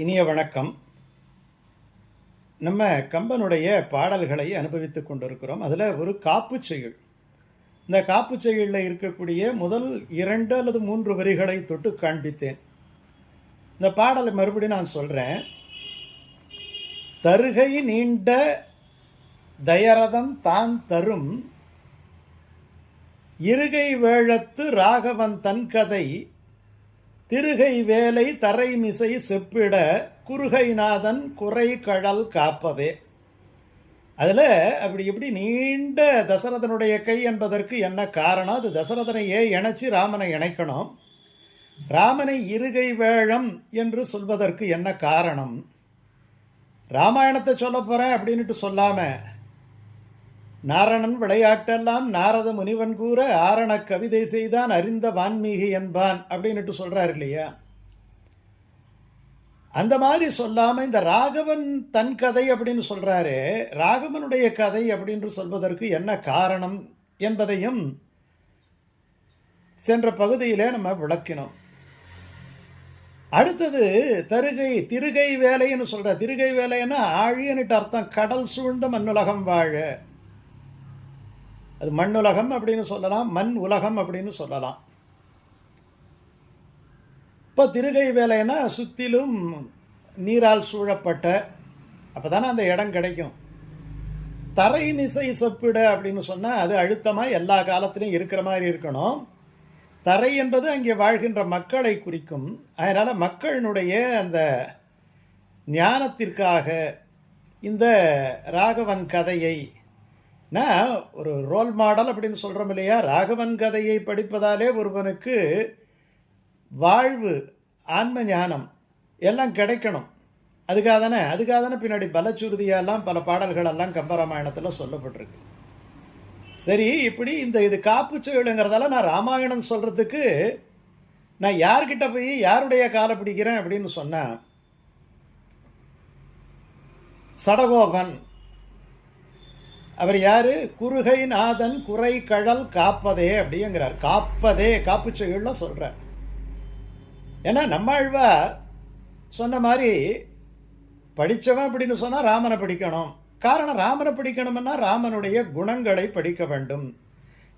இனிய வணக்கம். நம்ம கம்பனுடைய பாடல்களை அனுபவித்துக் கொண்டிருக்கிறோம். அதில் ஒரு காப்புச் செயல் இந்த காப்புச் செயலில் இருக்கக்கூடிய முதல் இரண்டு அல்லது மூன்று வரிகளை தொட்டு காண்பித்தேன். இந்த பாடலை மறுபடியும் நான் சொல்கிறேன் தருகை நீண்ட தயரதம் தான் தரும் இருகை வேழத்து ராகவன் தன் கதை திருகை வேலை தரைமிசை செப்பிட குறுகைநாதன் குறை கழல் காப்பதே. அதில் அப்படி இப்படி நீண்ட தசரதனுடைய கை என்பதற்கு என்ன காரணம்? அது தசரதனையே இணைச்சி ராமனை இணைக்கணும். ராமனை இருகை வேழம் என்று சொல்வதற்கு என்ன காரணம்? ராமாயணத்தை சொல்ல போகிறேன் அப்படின்ட்டு சொல்லாமல் நாரணன் விளையாட்டெல்லாம் நாரத முனிவன் கூற ஆரண கவிதை செய்தான் அறிந்த வான்மீகி என்பான் அப்படின்னுட்டு சொல்கிறார் இல்லையா? அந்த மாதிரி சொல்லாமல் இந்த ராகவன் தன் கதை அப்படின்னு சொல்கிறாரு ராகவனுடைய கதை அப்படின்னு சொல்வதற்கு என்ன காரணம் என்பதையும் சென்ற பகுதியிலே நம்ம விளக்கினோம். அடுத்தது தருகை திருகை வேலைன்னு சொல்கிறார் திருகை வேலைன்னா ஆழியன்ட்டு அர்த்தம் கடல் சூழ்ந்த மண்ணுலகம் வாழ. அது மண்ணுலகம் அப்படின்னு சொல்லலாம் மண் உலகம் அப்படின்னு சொல்லலாம். இப்போ திருகை வேலைன்னா சுற்றிலும் நீரால் சூழப்பட்ட அப்போ தானே அந்த இடம் கிடைக்கும். தரை நிசை செப்பிட அப்படின்னு சொன்னால் அது அழுத்தமாக எல்லா காலத்திலையும் இருக்கிற மாதிரி இருக்கணும். தரை என்பது அங்கே வாழ்கின்ற மக்களை குறிக்கும். அதனால் மக்களினுடைய அந்த ஞானத்திற்காக இந்த ராகவன் கதையை நான் ஒரு ரோல் மாடல் அப்படின்னு சொல்கிறோம் இல்லையா? ராகவன் கதையை படிப்பதாலே ஒருவனுக்கு வாழ்வு ஆன்ம ஞானம் எல்லாம் கிடைக்கணும். அதுக்காக தானே அதுக்காக தானே பின்னாடி பலச்சுருதியெல்லாம் பல பாடல்கள் எல்லாம் கம்பராமாயணத்தில் சொல்லப்பட்டிருக்கு. சரி இப்படி இந்த இது காப்பு செயலுங்கிறதால நான் ராமாயணம் சொல்கிறதுக்கு நான் யார்கிட்ட போய் யாருடைய காலை பிடிக்கிறேன் அப்படின்னு சொன்னேன் சடகோபன் அவர் யார்? குறுகை நாதன் குறை கழல் காப்பதே அப்படிங்கிறார். காப்பதே காப்பு சொல்கிறார் ஏன்னா நம்மாழ்வார் சொன்ன மாதிரி படித்தவன் அப்படின்னு சொன்னால் ராமனை படிக்கணும். காரணம் ராமனை படிக்கணும்னா ராமனுடைய குணங்களை படிக்க வேண்டும்.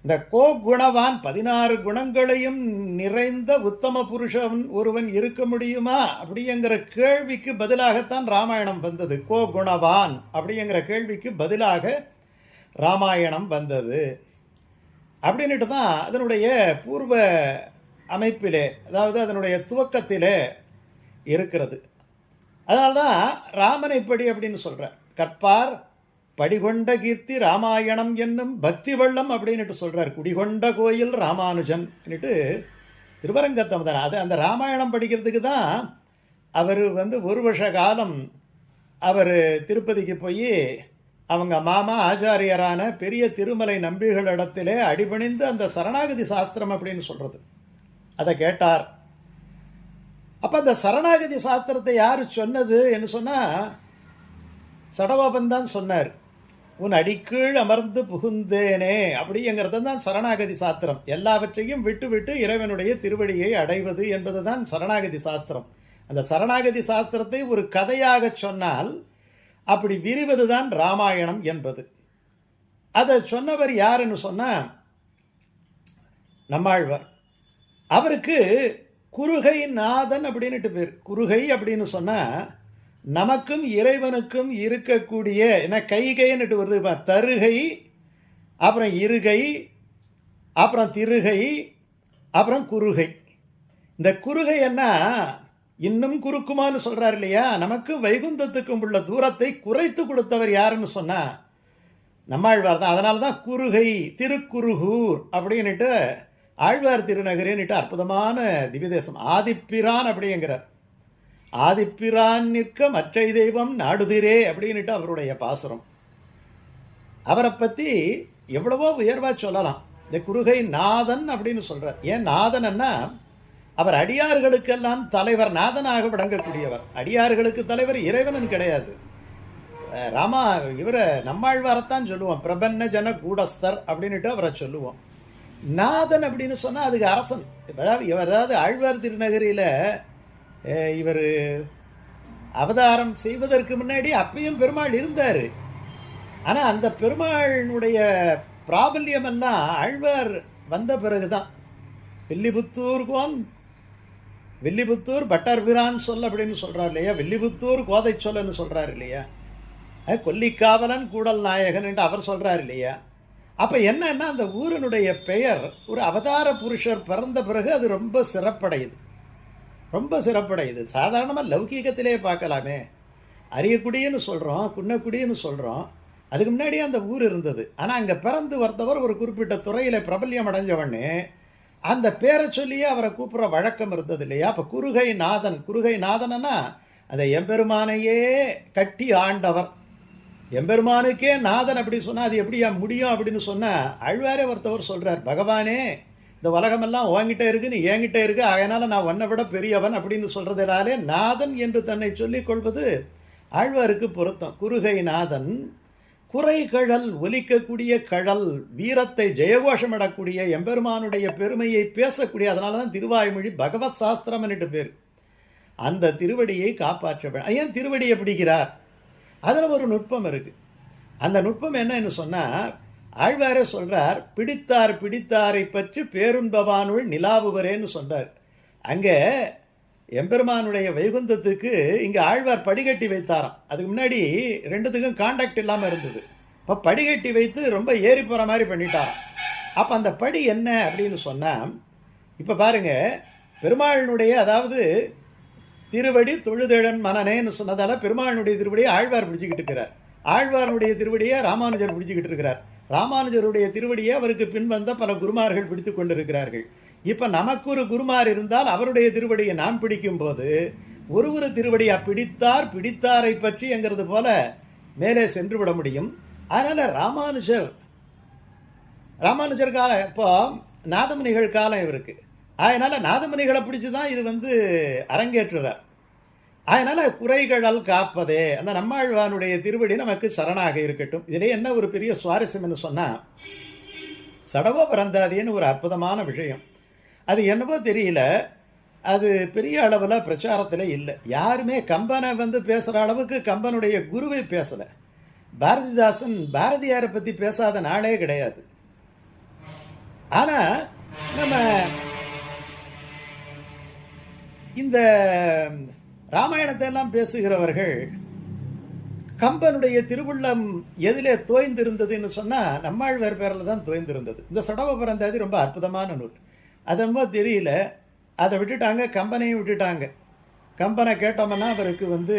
இந்த கோ குணவான் பதினாறு குணங்களையும் நிறைந்த உத்தம புருஷன் ஒருவன் இருக்க முடியுமா? அப்படிங்கிற கேள்விக்கு பதிலாகத்தான் ராமாயணம் வந்தது. கோ குணவான் அப்படிங்கிற கேள்விக்கு பதிலாக ராமாயணம் வந்தது. அப்படின்ட்டு தான் அதனுடைய பூர்வ அமைப்பிலே அதாவது அதனுடைய துவக்கத்திலே இருக்கிறது. அதனால்தான் ராமனை படி அப்படின்னு சொல்கிறார் கற்பார் படிகொண்ட கீர்த்தி ராமாயணம் என்னும் பக்தி வெள்ளம் அப்படின்னுட்டு சொல்கிறார் குடிகொண்ட கோயில் ராமானுஜன் திருவரங்கத்தம் தான் அது அந்த ராமாயணம் படிக்கிறதுக்கு தான் அவர் வந்து ஒரு வருஷ காலம் அவர் திருப்பதிக்கு போய் அவங்க மாமா ஆச்சாரியரான பெரிய திருமலை நம்பிகளிடத்திலே அடிபணிந்து அந்த சரணாகதி சாஸ்திரம் அப்படின்னு சொல்கிறது அதை கேட்டார். அப்போ அந்த சரணாகதி சாஸ்திரத்தை யார் சொன்னது என்று சொன்னால் சடவாபன் தான் சொன்னார். உன் அடிக்கீழ் அமர்ந்து புகுந்தேனே அப்படிங்கிறது தான் சரணாகதி சாஸ்திரம். எல்லாவற்றையும் விட்டு விட்டு இறைவனுடைய திருவடியை அடைவது என்பது தான் சரணாகதி சாஸ்திரம். அந்த சரணாகதி சாஸ்திரத்தை ஒரு கதையாக சொன்னால் அப்படி விரிவது தான் ராமாயணம் என்பது. அதை சொன்னவர் யாருன்னு சொன்னால் நம்மாழ்வார். அவருக்கு குறுகை நாதன் அப்படின்னுட்டு பேர். குறுகை அப்படின்னு சொன்னால் நமக்கும் இறைவனுக்கும் இருக்கக்கூடிய என்ன கைகைன்னுட்டு வருது தருகை அப்புறம் இருகை அப்புறம் திருகை அப்புறம் குறுகை. இந்த குறுகை என்ன இன்னும் குறுக்குமான்னு சொல்கிறார் இல்லையா? நமக்கும் வைகுந்தத்துக்கும் உள்ள தூரத்தை குறைத்து கொடுத்தவர் யாருன்னு சொன்னால் நம்மாழ்வார் தான். அதனால தான் குறுகை திருக்குறுகூர் அப்படின்னுட்டு ஆழ்வார் திருநகரின்னுட்டு அற்புதமான திவ்யதேசம். ஆதிப்பிரான் அப்படிங்கிறார். ஆதிப்பிரான் நிற்க மற்ற தெய்வம் நாடுதிரே அப்படின்னுட்டு அவருடைய பாசுரம். அவரை பற்றி எவ்வளவோ உயர்வாக சொல்லலாம். இந்த குறுகை நாதன் அப்படின்னு சொல்கிறார் ஏன் நாதன்னா அவர் அடியார்களுக்கெல்லாம் தலைவர் நாதனாக விளங்கக்கூடியவர். அடியார்களுக்கு தலைவர் இறைவனன் கிடையாது. ராமா இவரை நம்மாழ்வாரத்தான் சொல்லுவோம். பிரபன்ன ஜன கூடஸ்தர் அப்படின்ட்டு அவரை சொல்லுவோம். நாதன் அப்படின்னு சொன்னால் அதுக்கு அரசன். அதாவது இவர் அதாவது ஆழ்வார் திருநகரியில் இவர் அவதாரம் செய்வதற்கு முன்னாடி அப்பயும் பெருமாள் இருந்தார். ஆனால் அந்த பெருமாளினுடைய பிராபல்யமெல்லாம் ஆழ்வார் வந்த பிறகுதான். வெள்ளிபுத்தூர் பட்டர் பிரான் சொல் அப்படின்னு சொல்கிறார் இல்லையா? வில்லிபுத்தூர் கோதை சொல்லன்னு சொல்கிறார் இல்லையா? கொல்லிக்காவலன் கூடல் நாயகன் என்று அவர் சொல்கிறார் இல்லையா? அப்போ என்னன்னா அந்த ஊரினுடைய பெயர் ஒரு அவதார புருஷர் பிறந்த பிறகு அது ரொம்ப சிறப்படையுது. ரொம்ப சிறப்படையுது. சாதாரணமாக லௌகீகத்திலே பார்க்கலாமே. அரியக்குடின்னு சொல்கிறோம் குன்னக்குடின்னு சொல்கிறோம் அதுக்கு முன்னாடியே அந்த ஊர் இருந்தது. ஆனால் அங்கே பிறந்து வந்தவர் ஒரு குறிப்பிட்ட துறையில் பிரபல்யம் அடைஞ்சவன்னு அந்த பேரை சொல்லியே அவரை கூப்பிட்ற வழக்கம் இருந்தது இல்லையா? அப்போ குருகை நாதன் குருகை நாதனா அந்த எம்பெருமானையே கட்டி ஆண்டவர். எம்பெருமானுக்கே நாதன் அப்படி சொன்னால் அது எப்படியா முடியும் அப்படின்னு சொன்னால் அழ்வாரே ஒருத்தவர் சொல்கிறார் பகவானே இந்த உலகமெல்லாம் ஓங்கிட்டே இருக்கு நீ இருக்குது இருக்கு நான் உன்னை விட பெரியவன் அப்படின்னு சொல்கிறதுனாலே நாதன் என்று தன்னை சொல்லிக் கொள்வது ஆழ்வாருக்கு பொருத்தம். குருகை நாதன் குறைகழல் ஒலிக்கக்கூடிய கழல் வீரத்தை ஜெயகோஷமிடக்கூடிய எம்பெருமானுடைய பெருமையை பேசக்கூடிய அதனால தான் திருவாய்மொழி பகவத் சாஸ்திரம் என்று பேர். அந்த திருவடியை காப்பாற்ற ஏன் திருவடியை பிடிக்கிறார் அதில் ஒரு நுட்பம் இருக்குது அந்த நுட்பம் என்னன்னு சொன்னால் ஆழ்வாரே சொல்கிறார் பிடித்தார் பிடித்தாரை பற்றி பேருண்பவானுள் நிலாவுவரேன்னு சொல்கிறார் அங்கே எம்பெருமானுடைய வைகுந்தத்துக்கு இங்கே ஆழ்வார் படிகட்டி வைத்தாராம். அதுக்கு முன்னாடி ரெண்டுத்துக்கும் காண்டாக்ட் இல்லாமல் இருந்தது. இப்போ படிகட்டி வைத்து ரொம்ப ஏறி போகிற மாதிரி பண்ணிட்டாராம். அப்போ அந்த படி என்ன அப்படின்னு சொன்னால் இப்போ பாருங்க பெருமாளினுடைய அதாவது திருவடி தொழுதழன் மனநேன்னு சொன்னதால் பெருமாளுடைய திருவடியை ஆழ்வார் பிடிச்சிக்கிட்டு இருக்கிறார். ஆழ்வாருடைய திருவடியை ராமானுஜர் பிடிச்சிக்கிட்டு இருக்கிறார். ராமானுஜருடைய திருவடியை அவருக்கு பின்வந்த பல குருமார்கள் பிடித்து கொண்டிருக்கிறார்கள். இப்ப நமக்கு ஒரு குருமார் இருந்தால் அவருடைய திருவடியை நாம் பிடிக்கும் போது ஒரு ஒரு திருவடியா பிடித்தார் பிடித்தாரை பற்றி எங்கிறது போல மேலே சென்று விட முடியும். அதனால ராமானுஜர் ராமானுஜர் காலம் இப்போ நாதமுனிகள் காலம் இவருக்கு. அதனால நாதமுனிகளை பிடிச்சி தான் இது வந்து அரங்கேற்றுறார். அதனால குறைகளால் காப்பதே அந்த நம்மாழ்வானுடைய திருவடி நமக்கு சரணாக இருக்கட்டும். இதிலே என்ன ஒரு பெரிய சுவாரஸ்யம்னு சொன்னா சடவோ பிறந்தாதேன்னு ஒரு அற்புதமான விஷயம். அது என்னவோ தெரியல. அது பெரிய அளவில் பிரச்சாரத்தில் இல்லை. யாருமே கம்பனை வந்து பேசுகிற அளவுக்கு கம்பனுடைய குருவை பேசலை. பாரதிதாசன் பாரதியாரை பற்றி பேசாத நாளே கிடையாது. ஆனால் நம்ம இந்த ராமாயணத்தை எல்லாம் பேசுகிறவர்கள் கம்பனுடைய திருவுள்ளம் எதிலே தோய்ந்திருந்ததுன்னு சொன்னால் நம்மாழ்வார் பேரில் தான் தோய்ந்திருந்தது. இந்த சடவ பிறந்தாதி ரொம்ப அற்புதமான நூல். அது தெரியல. அதை விட்டுட்டாங்க கம்பனையும் விட்டுட்டாங்க. கம்பனை கேட்டோம்னா அவருக்கு வந்து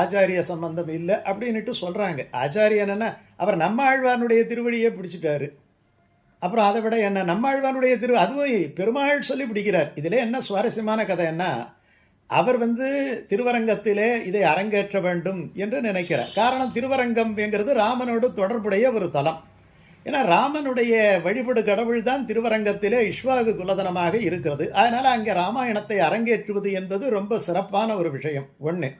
ஆச்சாரிய சம்பந்தம் இல்லை அப்படின்னுட்டு சொல்கிறாங்க ஆச்சாரியன்னா அவர் நம்ம ஆழ்வானுடைய திருவடியே பிடிச்சிட்டாரு. அப்புறம் அதை விட என்ன நம்ம ஆழ்வானுடைய திரு அதுவும் பெருமாள் சொல்லி பிடிக்கிறார். இதில் என்ன சுவாரஸ்யமான கதை என்ன அவர் வந்து திருவரங்கத்திலே இதை அரங்கேற்ற வேண்டும் என்று நினைக்கிறார். காரணம் திருவரங்கம் என்கிறது ராமனோடு தொடர்புடைய ஒரு தலம். ஏன்னா ராமனுடைய வழிபடு கடவுள் தான் திருவரங்கத்திலே இஷ்வாகு குலதனமாக இருக்கிறது. அதனால் அங்கே ராமாயணத்தை அரங்கேற்றுவது என்பது ரொம்ப சிறப்பான ஒரு விஷயம். ஒன்று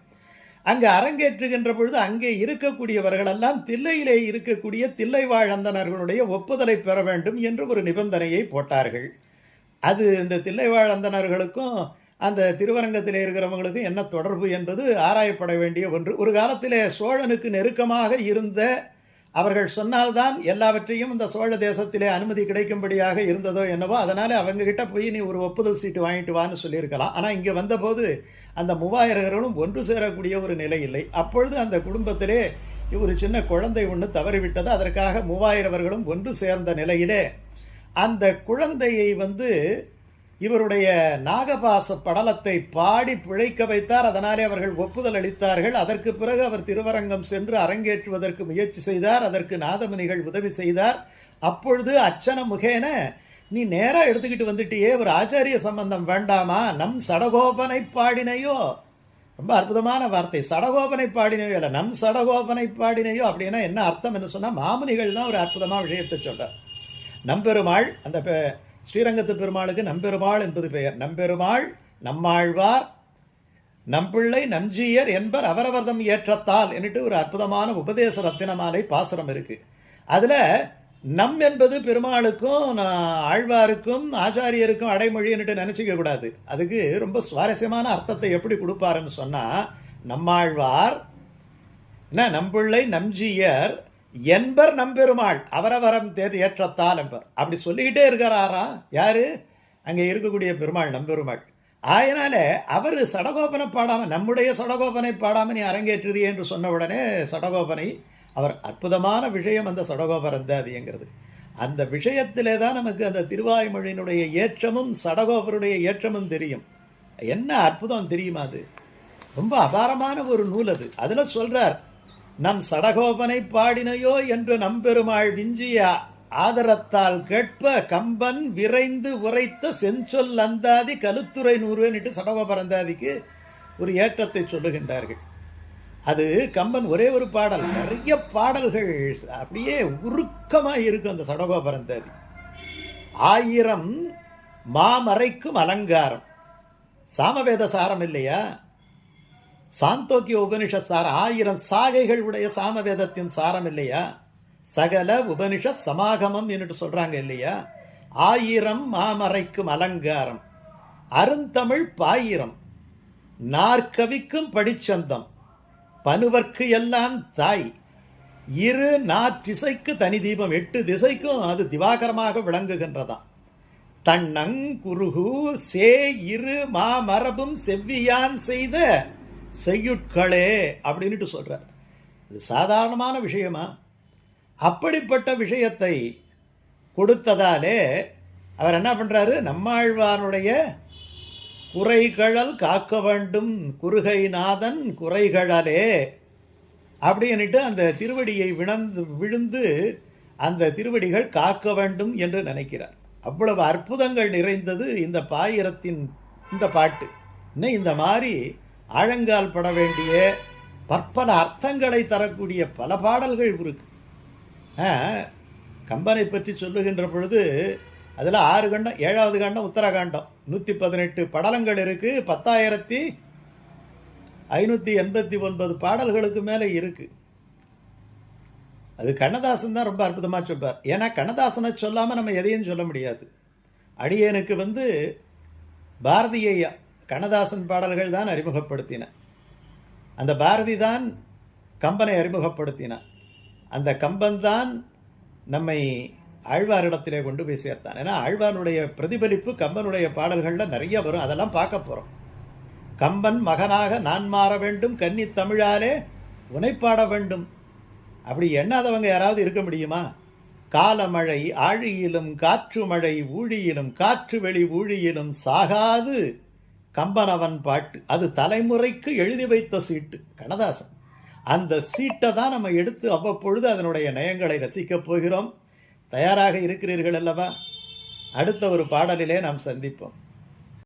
அங்கே அரங்கேற்றுகின்ற பொழுது அங்கே இருக்கக்கூடியவர்களெல்லாம் தில்லையிலே இருக்கக்கூடிய தில்லைவாழ் வாழந்தனர்களுடைய ஒப்புதலை பெற வேண்டும் என்று ஒரு நிபந்தனையை போட்டார்கள். அது இந்த தில்லை வாழந்தனர்களுக்கும் அந்த திருவரங்கத்தில் இருக்கிறவங்களுக்கும் என்ன தொடர்பு என்பது ஆராயப்பட வேண்டிய ஒன்று. ஒரு காலத்திலே சோழனுக்கு நெருக்கமாக இருந்த அவர்கள் சொன்னால்தான் எல்லாவற்றையும் இந்த சோழ தேசத்திலே அனுமதி கிடைக்கும்படியாக இருந்ததோ என்னவோ அதனால் அவங்க கிட்ட போய் நீ ஒரு ஒப்புதல் சீட்டு வாங்கிட்டு வான்னு சொல்லியிருக்கலாம். ஆனால் இங்கே வந்தபோது அந்த மூவாயிரர்களும் ஒன்று சேரக்கூடிய ஒரு நிலை இல்லை. அப்பொழுது அந்த குடும்பத்திலே ஒரு சின்ன குழந்தை ஒன்று தவறிவிட்டது. அதற்காக மூவாயிரவர்களும் ஒன்று சேர்ந்த நிலையிலே அந்த குழந்தையை வந்து இவருடைய நாகபாச படலத்தை பாடி பிழைக்க வைத்தார். அதனாலே அவர்கள் ஒப்புதல் அளித்தார்கள். அதற்கு பிறகு அவர் திருவரங்கம் சென்று அரங்கேற்றுவதற்கு முயற்சி செய்தார். அதற்கு நாதமுனிகள் உதவி செய்தார். அப்பொழுது அச்சன முகேன நீ நேராக எடுத்துக்கிட்டு வந்துட்டியே. ஒரு ஆச்சாரிய சம்பந்தம் வேண்டாமா? நம் சடகோபனை பாடினையோ? ரொம்ப அற்புதமான வார்த்தை. சடகோபனை பாடினையோ இல்லை நம் சடகோபனை பாடினையோ? அப்படின்னா என்ன அர்த்தம் என்ன சொன்னால் மாமுனிகள் தான் ஒரு அற்புதமாக விஷயத்தை சொல்கிறார் நம்பெருமாள் அந்த ஸ்ரீரங்கத்து பெருமாளுக்கு நம்பெருமாள் என்பது பெயர். நம்பெருமாள் நம்மாழ்வார் நம்பிள்ளை நஞ்சியர் என்பர் அவரவர்தம் ஏற்றத்தால் என்னட்டு ஒரு அற்புதமான உபதேச ரத்தினமாலை பாசுரம் இருக்கு. அதில் நம் என்பது பெருமாளுக்கும் நான் ஆழ்வாருக்கும் ஆச்சாரியருக்கும் அடைமொழின்னுட்டு நினச்சிக்க கூடாது. அதுக்கு ரொம்ப சுவாரஸ்யமான அர்த்தத்தை எப்படி கொடுப்பாருன்னு சொன்னால் நம்மாழ்வார் என்ன நம்பிள்ளை நம்ஜியர் என்பர் நம்பெருமாள் அவரவரம் தேர் ஏற்றத்தால் என்பர். அப்படி சொல்லிக்கிட்டே இருக்கிறாரா யாரு? அங்கே இருக்கக்கூடிய பெருமாள் நம்பெருமாள். ஆயினாலே அவர் சடகோபனை பாடாமல் நம்முடைய சடகோபனை பாடாமல் நீ அரங்கேற்றுறியே என்று சொன்ன உடனே சடகோபனை அவர் அற்புதமான விஷயம் அந்த சடகோபரந்தாதிங்கிறது அந்த விஷயத்திலே தான் நமக்கு அந்த திருவாய்மொழியினுடைய ஏற்றமும் சடகோபருடைய ஏற்றமும் தெரியும். என்ன அற்புதம் தெரியுமா அது? ரொம்ப அபாரமான ஒரு நூல் அது. அதில் சொல்கிறார் நம் சடகோபனை பாடினையோ என்று நம்பெருமாள் விஞ்சிய ஆதரத்தால் கேட்ப கம்பன் விரைந்து உரைத்த செஞ்சொல் அந்தாதி கலுத்துறை நூறுவேன்ட்டு சடகோபரந்தாதிக்கு ஒரு ஏற்றத்தை சொல்லுகின்றார்கள். அது கம்பன் ஒரே ஒரு பாடல் நிறைய பாடல்கள் அப்படியே உருக்கமாக இருக்கும் அந்த சடகோபரந்தாதி ஆயிரம் மாமறைக்கும் அலங்காரம். சாமவேத சாரம் இல்லையா? சாந்தோக்கிய உபனிஷத் சார் ஆயிரம் சாகைகள் உடைய சாமவேதத்தின் சாரம் இல்லையா? சகல உபனிஷத் சமாகமம் என்று சொல்றாங்க இல்லையா? ஆயிரம் மாமறைக்கும் அலங்காரம் அருந்தமிழ் பாயிரம் நாற்கவிக்கும் படிச்சந்தம் பனுவர்க்கு எல்லாம் தாய் இரு நாற்றிசைக்கு தனி தீபம் எட்டு திசைக்கும் அது திவாகரமாக விளங்குகின்றதாம். தன்னங் குருகு சே இரு மாமரபும் செவ்வியான் செய்த செய்யுட்களே அப்படின்ட்டு சொல்கிறார் இது சாதாரணமான விஷயமா? அப்படிப்பட்ட விஷயத்தை கொடுத்ததாலே அவர் என்ன பண்ணுறாரு நம்மாழ்வானுடைய குறைகழல் காக்க வேண்டும் குறுகைநாதன் குறைகழலே அப்படின்னுட்டு அந்த திருவடியை விணந்து விழுந்து அந்த திருவடிகள் காக்க வேண்டும் என்று நினைக்கிறார். அவ்வளவு அற்புதங்கள் நிறைந்தது இந்த பாயிரத்தின் இந்த பாட்டு. இன்னும் இந்த மாதிரி ஆழங்கால் பட வேண்டிய பற்பல அர்த்தங்களை தரக்கூடிய பல பாடல்கள் இருக்கு. கம்பனை பற்றி சொல்லுகின்ற பொழுது அதில் ஆறு கண்டம் ஏழாவது காண்டம் உத்தரகாண்டம். நூற்றி பதினெட்டு படலங்கள் இருக்குது பத்தாயிரத்தி ஐநூற்றி எண்பத்தி ஒன்பது பாடல்களுக்கு மேலே இருக்குது அது கண்ணதாசன் தான் ரொம்ப அற்புதமாக சொல்வார். ஏன்னா கண்ணதாசனை சொல்லாமல் நம்ம எதையும் சொல்ல முடியாது. அடியனுக்கு வந்து பாரதியை கண்ணதாசன் பாடல்கள் தான் அறிமுகப்படுத்தின. அந்த பாரதி தான் கம்பனை அறிமுகப்படுத்தினான் அந்த கம்பன் தான் நம்மை ஆழ்வாரிடத்திலே கொண்டு போய் சேர்த்தான். ஏன்னா ஆழ்வானுடைய பிரதிபலிப்பு கம்பனுடைய பாடல்களில் நிறைய வரும். அதெல்லாம் பார்க்க போகிறோம் கம்பன் மகனாக நான் மாற வேண்டும். கன்னி தமிழாலே உனை பாட வேண்டும். அப்படி எண்ணாதவங்க யாராவது இருக்க முடியுமா? காலமழை ஆழியிலும் காற்று மழை ஊழியிலும் காற்று வெளி ஊழியிலும் சாகாது. கம்பனவன் பாட்டு. அது தலைமுறைக்கு எழுதி வைத்த சீட்டு. கண்ணதாசன். அந்த சீட்டை தான் நம்ம எடுத்து அவ்வப்பொழுது அதனுடைய நயங்களை ரசிக்கப் போகிறோம். தயாராக இருக்கிறீர்கள் அல்லவா? அடுத்த ஒரு பாடலிலே நாம் சந்திப்போம்.